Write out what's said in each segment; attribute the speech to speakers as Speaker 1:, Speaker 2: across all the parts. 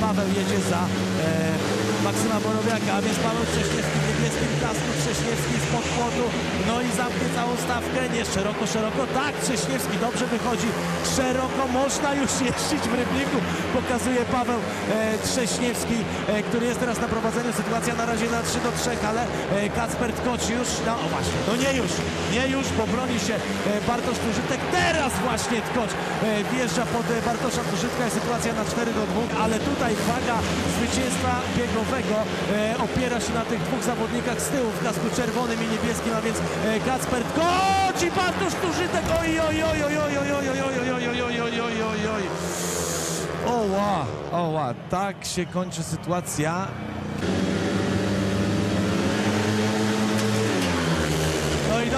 Speaker 1: Paweł jedzie za e, Maksyma Borowiaka, a więc Paweł Trześniewski w niebieskim kasku, Trześniewski spod płotu, no i zamknie całą stawkę, nie szeroko, szeroko, tak, Trześniewski dobrze wychodzi, szeroko, można już jeździć w Rybniku, pokazuje Paweł e, Trześniewski, e, który jest teraz na prowadzeniu, sytuacja na razie na 3 do 3, ale e, Kacper Tkocz już, no o właśnie, no nie już, nie już, bo broni się e, Bartosz Tużytek, teraz właśnie Tkocz e, wjeżdża pod e, Bartosza Tużytka, sytuacja na 4 do 2, ale tutaj waga zwycięstwa biegowego e, opiera się na tych dwóch zawodnikach z tyłu w kasku czerwonym i niebieskim, a więc e, Kacper Tkocz i Bartosz Tużytek, oj, oj, oj, oj, oj, oj, oj, oj, oj, oj, oj, oj, oj, oj, oj, oj. Oła, oła, tak się kończy sytuacja.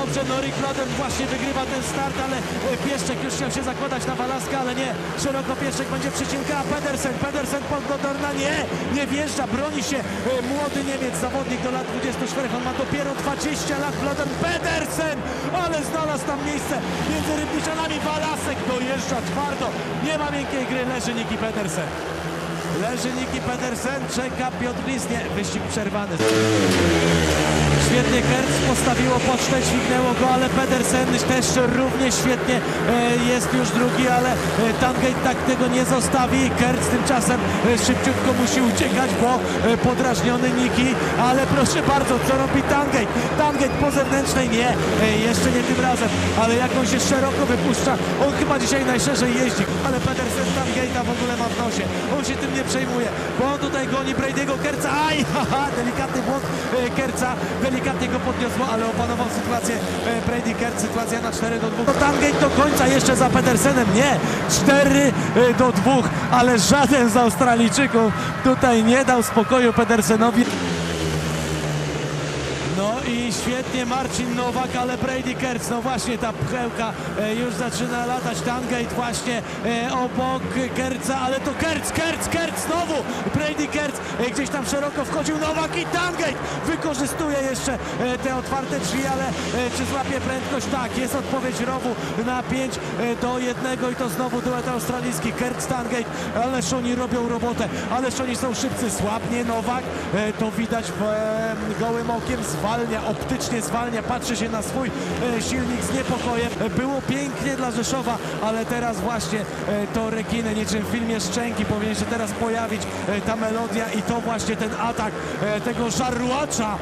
Speaker 1: No dobrze, Norik Lodem właśnie wygrywa ten start, ale e, Pieszczek już chciał się zakładać na Walaskę, ale nie. Szeroko Pieszczek będzie przecinka, a Pedersen, Pedersen pod Godorna, nie, nie wjeżdża, broni się e, młody Niemiec, zawodnik do lat 24, on ma dopiero 20 lat, Lodem Pedersen, ale znalazł tam miejsce między Rybniczanami, Walasek dojeżdża twardo, nie ma miękkiej gry, leży Niki Pedersen. Leży Niki Pedersen, czeka Piotr Lis, nie, wyścig przerwany. Świetnie Kerz postawiło pocztę, dźwignęło go, ale Pedersen też równie świetnie e, jest już drugi, ale e, Tangate tak tego nie zostawi. Kerz tymczasem e, szybciutko musi uciekać, bo podrażniony Niki, ale proszę bardzo, co robi Tangate? Tangate po zewnętrznej nie, jeszcze nie tym razem, ale jak on się szeroko wypuszcza, on chyba dzisiaj najszerzej jeździ, ale Pedersen Tangate'a w ogóle ma w nosie, on się tym nie przejmuje, bo on tutaj goni Brady'ego Kerca, aj, haha, delikatny błąd delikatnie go podniosło, ale opanował sytuację e, Brady Kerc, sytuacja na 4 do 2. Tangate do końca jeszcze za Pedersenem, nie, 4 e, do 2, ale żaden z Australijczyków tutaj nie dał spokoju Pedersenowi. No i świetnie Marcin Nowak, ale Brady Kerc, no właśnie ta pchełka e, już zaczyna latać. Tangate właśnie e, obok Kerca, ale to Kerc, Kerc, Kerc znowu! Brady Kerc e, gdzieś tam szeroko wchodził Nowak i Tangate wykorzystuje jeszcze te otwarte drzwi, ale czy złapie prędkość? Tak, jest odpowiedź rowu na 5 e, do 1 i to znowu duet australijski. Kerc, Tangate, ależ oni robią robotę, ależ oni są szybcy. Słabnie Nowak, to widać w, gołym okiem, zwalnia, optycznie zwalnia, patrzy się na swój e, silnik z niepokojem. E, Było pięknie dla Rzeszowa, ale teraz właśnie e, to rekiny, niczym w filmie Szczęki powinien się teraz pojawić ta melodia i to właśnie ten atak tego żarłacza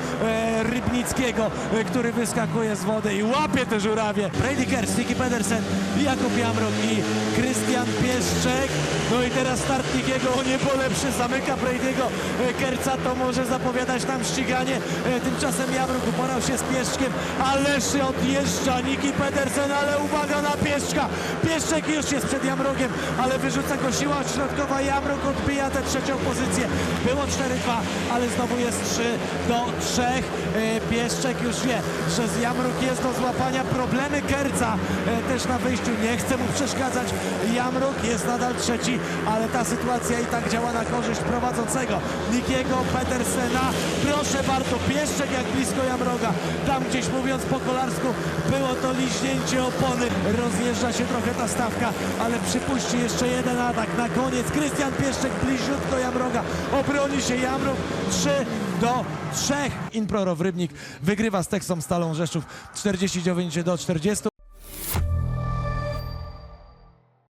Speaker 1: rybnickiego, który wyskakuje z wody i łapie te żurawie. Brady Kerr, Nicky Pedersen, Jakub Jamrok i Krystian Pieszczek. No i teraz start Nikiego o niebo lepszy, zamyka Brady'ego e, Kerca, to może zapowiadać nam ściganie. E, Tymczasem Jamrok uporał się z Pieszczkiem, ależ odjeżdża Niki Pedersen, ale uwaga na Pieszczka. Pieszczek już jest przed Jamrokiem, ale wyrzuca go siła środkowa. Jamrok odbija tę trzecią pozycję. Było 4-2, ale znowu jest 3 do 3. E, Pieszczek już wie, że z Jamrok jest do złapania. Problemy Kerca e, też na wyjściu. Nie chce mu przeszkadzać. Jamrok jest nadal trzeci, ale ta sytuacja i tak działa na korzyść prowadzącego. Nikiego Pedersena. Proszę bardzo, Pieszczek jak blisko Jamroga. Tam gdzieś mówiąc po kolarsku było to liźnięcie opony. Rozjeżdża się trochę ta stawka, ale przypuści jeszcze jeden atak. Na koniec Krystian Pieszczek bliziutko Jamroga. Obroni się Jamrog 3 do 3. Inproro w Rybnik wygrywa z Teksą Stalą Rzeszów 49 do 40.